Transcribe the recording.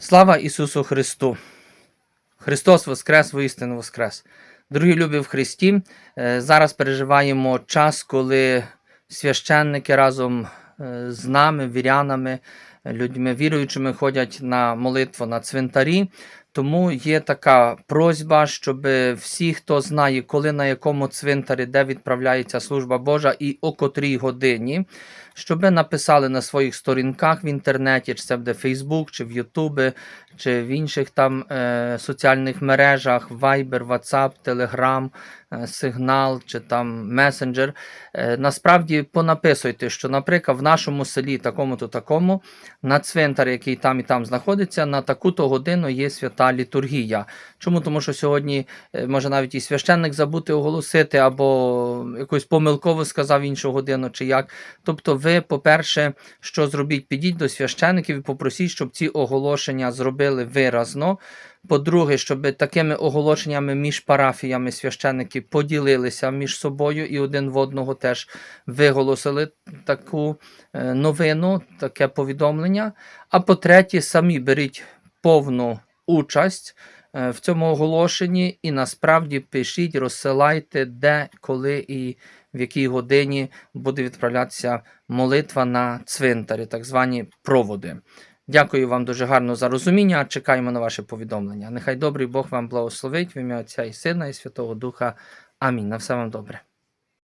Слава Ісусу Христу! Христос Воскрес, воістину Воскрес! Дорогі любі в Христі, е, зараз переживаємо час, коли священники разом е, з нами, вірянами, людьми віруючими ходять на молитву на цвинтарі. Тому є така просьба, щоб всі, хто знає, коли на якому цвинтарі, де відправляється служба Божа і о котрій годині, щоб написали на своїх сторінках в інтернеті, чи це буде Фейсбук, чи в Ютубі, чи в інших там е, соціальних мережах, Viber, WhatsApp, Telegram, е, Signal чи там Messenger. Е, насправді понаписуйте, що, наприклад, в нашому селі такому-то такому, на цвинтар, який там і там знаходиться, на таку-то годину є свята літургія. Чому? Тому що сьогодні е, може навіть і священник забути оголосити, або якось помилково сказав іншу годину, чи як. Тобто, ви, по-перше, що зробіть, підіть до священиків і попросіть, щоб ці оголошення зробили виразно. По-друге, щоб такими оголошеннями між парафіями священники поділилися між собою і один в одного теж виголосили таку е, новину, таке повідомлення. А по-третє, самі беріть повну участь е, в цьому оголошенні і насправді пишіть, розсилайте, де, коли і в якій годині буде відправлятися молитва на цвинтарі, так звані проводи. Дякую вам дуже гарно за розуміння. Чекаємо на ваше повідомлення. Нехай добрий Бог вам благословить в ім'я Отця і Сина і Святого Духа. Амінь. На все вам добре.